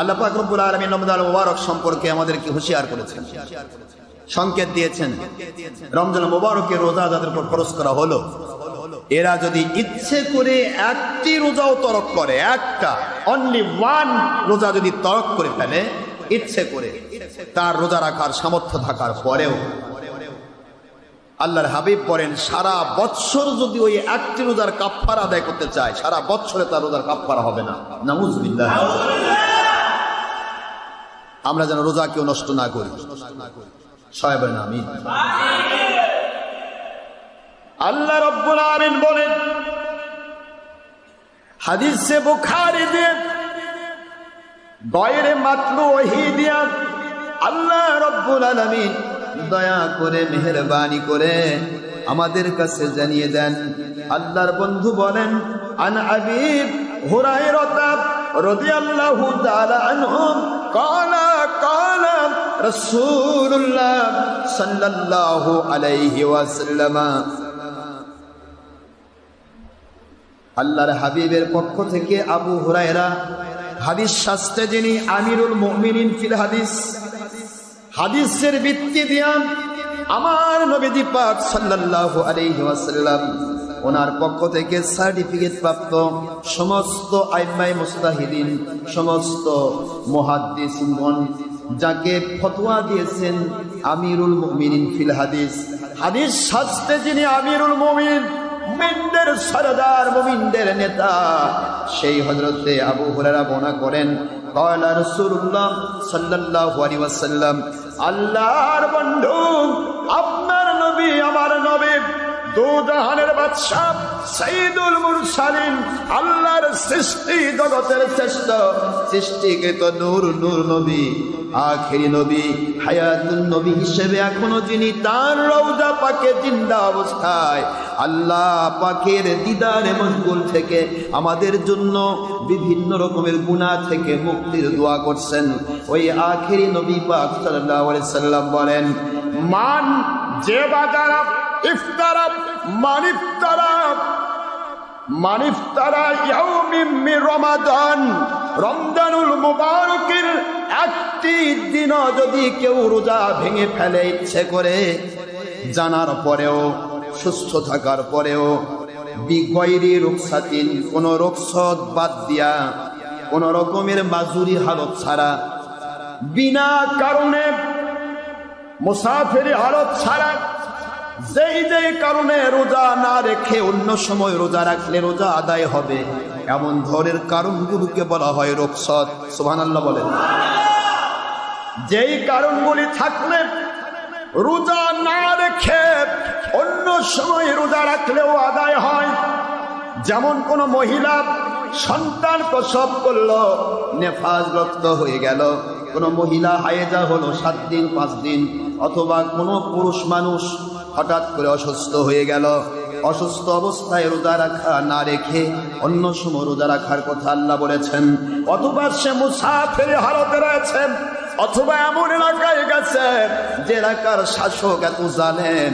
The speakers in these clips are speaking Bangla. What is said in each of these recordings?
আল্লাহ পাক রব্বুল আলামিন রমজান মুবারক সম্পর্কে আমাদেরকে হুঁশিয়ার করেছেন। সংকেত দিয়েছেন, রমজান মুবারকের রোজা যাদের উপর খরচ করা হলো, এরা যদি ইচ্ছে করে একটি রোজাও তরক করে, একটা অনলি ওয়ান রোজা যদি তরক করে ফেলে, ইচ্ছে করে, তার রোজা রাখার সামর্থ্য থাকার পরেও আল্লাহর হাবিব বলেন, সারা বৎসর যদি ওই একটি রোজার কাফার আদায় করতে চায়, সারা বৎসরে তার রোজার কাফারা হবে না। নামুজবিল্লাহ আমরা যেন রোজা কেউ নষ্ট না করি সবাই বলেন আমি আল্লাহ রব্বুল আমিন বলেন হাদিসে বুখারী দিয়ে গয়রে মাতলু ওহি দিয়া আল্লাহ রব্বুল আলামিন দয়া করে মেহেরবানি করে আমাদের কাছে জানিয়ে দেন আল্লাহর বন্ধু বলেন আন আবিব হুরায়রাতা রাদিয়াল্লাহু তাআলা আনহু قال আল্লাহর হাবিবের পক্ষ থেকে আবু হুরায়রা, হাদিস শাস্ত্রে যিনি আমিরুল মুমিনিন ফিল হাদিস, হাদিসের ভিত্তি দিয়ান আমার নবী দীপাক সাল্লাহ আলাইহি ওয়াসাল্লাম ওনার পক্ষ থেকে সার্টিফিকেট প্রাপ্ত সমস্ত আইমাই মুস্তাহিদিন, সমস্ত মহাদ্দিসগণ যাকে ফতোয়া দিয়েছেন আমিরুল মুমিনিন ফিল হাদিস। হাদিস শাস্তে যিনি আমিরুল মুমিন, মুমিনদের সরদার, মুমিনদের নেতা, সেই আবু বনা করেন কয়লা ওয়াসাল্লাম, আল্লাহর বন্ধু, আপনার নবী, আমার নবী, দু বাদশাহ, সাইদুল মুরসালিন, আল্লাহ সৃষ্টি জগতের শ্রেষ্ঠ। সৃষ্টিকৃত নূর নূর নবী, আখেরি নবী, হায়াতুন নবী হিসেবে এখনও যিনি তার রওজা পাকে জিন্দা অবস্থায়, আল্লাহ পাকের দিদারে মশগুল থেকে আমাদের জন্য বিভিন্ন রকমের গুনাহ থেকে মুক্তির দোয়া করছেন। ওই আখেরি নবী পাক আলাইহি সাল্লাম বলেন, মান যে বাজারা ইফতারা মান ইফতারা রমজানুল একটি দিন যদি কেউ রোজা ভেঙে ফেলে ইচ্ছে করে, জানার পরেও, সুস্থ থাকার পরেও, বিগয়রি রুকসাতিন কোন রুকসত বাদ দিয়া, কোন রকমের মাজুরি হালত ছাড়া, বিনা কারণে মুসাফিরি হালত ছাড়া যেই যেই কারণে রোজা না রেখে অন্য সময় রোজা রাখলে রোজা আদায় হবে। এমন ধরের কারণগুলোকে বলা হয় রোকসত সোহান আল্লাহ বলেন। যেই কারণগুলি থাকলে রোজা না রেখে অন্য সময় রোজা রাখলেও আদায় হয়। যেমন কোন মহিলা সন্তান প্রসব করল নেফাজ রক্ত হয়ে গেল। কোন মহিলা হায়েজা হলো সাত দিন, পাঁচ দিন, অথবা কোনো পুরুষ মানুষ হঠাৎ করে অসুস্থ হয়ে গেল। অসুস্থ অবস্থায় রোজা রাখা না রেখে অন্য সময় রোজা রাখার কথা আল্লাহ বলেছেন। অথবা সে মুসাফের হালতে রয়েছেন অথবা এমন এলাকায় গেছে যে এলাকার শাসক এত জানেন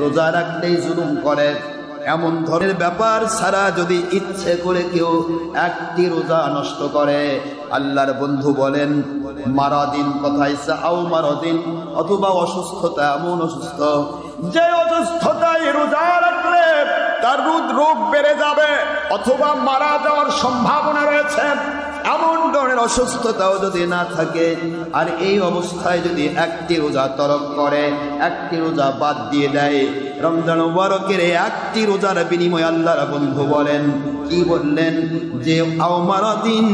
রোজা রাখলেই জুলুম করে। এমন ধরনের ব্যাপার ছাড়া যদি ইচ্ছে করে কেউ একটি রোজা নষ্ট করে, আল্লাহর বন্ধু বলেন মারাদিন কথাই আও মারাদিন, অথবা অসুস্থতা এমন অসুস্থ। যে অসুস্থতায় রোজা রাখলে তার রোদ রোগ বেড়ে যাবে, অথবা মারা যাওয়ার সম্ভাবনা রয়েছে। এমন ধরনের অসুস্থতাও যদি না থাকে, আর এই অবস্থায় যদি একটি রোজা তরক করে, একটি রোজা বাদ দিয়ে দেয় রমজান বরকের একটি রোজার বিনিময় আল্লাহর বন্ধু বলেন, কি বললেন? যে, আও মারাদিন,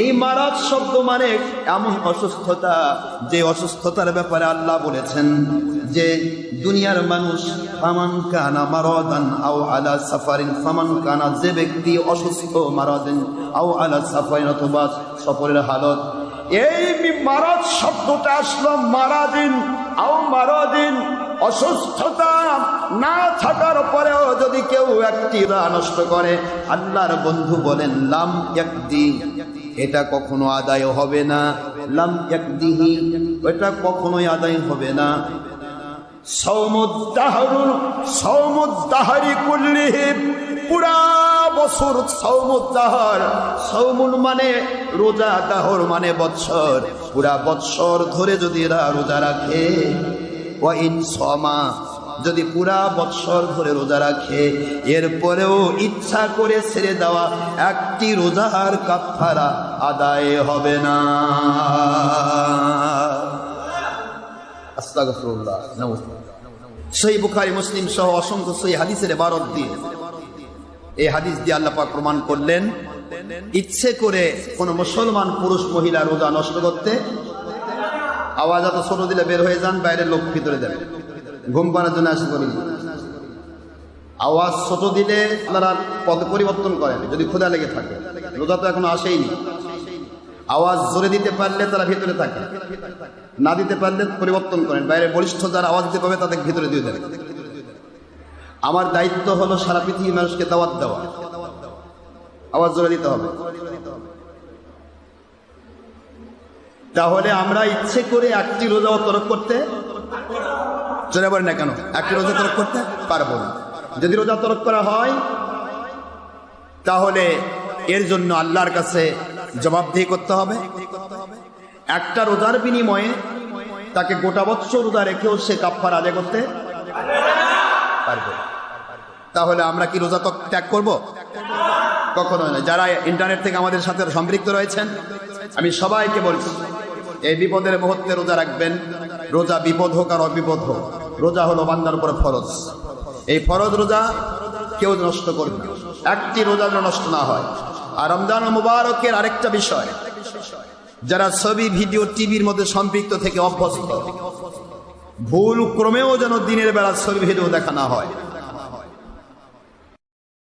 এই মারাত শব্দ মানে এমন অসুস্থতা, যে অসুস্থতার ব্যাপারে আল্লাহ বলেছেন যে, দুনিয়ার মানুষ, ফামান কানা মারাদান আও আলা সাফারিন, ফামান কানা যে ব্যক্তি অসুস্থ মারাদিন, আও আলা সাফারিন অথবা সফরের হালত। এই মারাদ শব্দটা আসলো মারাদিন, আও মারাদিন অসুস্থতা না থাকার পরেও যদি কেউ একটি রা নষ্ট করে, আল্লাহর বন্ধু বলেন, লাম একদি এটা কখনো আদায় হবে না। লাম একদিহি এটা কখনোই আদায় হবে না। পুরা বছর মানে রোজা দাহর মানে বৎসর। পুরা বৎসর ধরে যদি এরা রোজা রাখে ও ইন সমা যদি পুরা বৎসর ধরে রোজা রাখে, এরপরেও ইচ্ছা করে ছেড়ে দেওয়া একটি রোজার কাফারা আদায় হবে না। সহি বুখারী, মুসলিম সহ অসংখ্য সহি হাদিসের বারত দিয়ে এই হাদিস দিয়ে আল্লাহ পাক প্রমাণ করলেন, ইচ্ছে করে কোন মুসলমান, পুরুষ, মহিলা রোজা নষ্ট করতে আওয়াজ এত ছোট দিলে বের হয়ে যান, বাইরের লোক ভিতরে দেবে ঘুম পাড়ার জন্য আসে করি আওয়াজ ছোট দিলে আপনারা পথ পরিবর্তন করেন, যদি ক্ষুধা লেগে থাকে। রোজা তো এখনও আসেইনি আওয়াজ জোরে দিতে পারলে তারা ভিতরে থাকে। না দিতে পারলে পরিবর্তন করেন। বাইরে বলিষ্ঠ যারা আওয়াজ দিতে পারবে, তাদের ভিতরে দিয়ে দেন। আমার দায়িত্ব হলো সারা পৃথিবীর মানুষকে দাওয়াত দেওয়া। আওয়াজ জোরে দিতে হবে। তাহলে আমরা ইচ্ছে করে একটি রোজা তরক করতে চলে বলেন না কেন? একটি রোজা তরক করতে পারব না। যদি রোজা তরক করা হয়, তাহলে এর জন্য আল্লাহর কাছে জবাবদিহি করতে হবে। একটা রোজার বিনিময়ে তাকে গোটা বৎসর রোজা রেখেও সে কাপ্পার আদায় করতে পারবে। তাহলে আমরা কি রোজা ত্যাগ- করব? কখনো যারা ইন্টারনেট থেকে আমাদের সাথে সম্পৃক্ত রয়েছেন, আমি সবাইকে বলছি এই বিপদের মুহূর্তে রোজা রাখবেন। রোজা বিপদ হোক আর অবিপদ হোক। রোজা হলো বান্দার উপরে ফরজ। এই ফরজ রোজা কেউ নষ্ট করবে। একটি রোজা যেন নষ্ট না হয়। আর রমজান মুবারকের আরেকটা বিষয়, যারা ছবি, ভিডিও, টিভির মধ্যে সম্পৃক্ত থেকে অভ্যস্ত, ভুল ক্রমেও যেন দিনের বেলা ছবি, ভিডিও দেখা না হয়।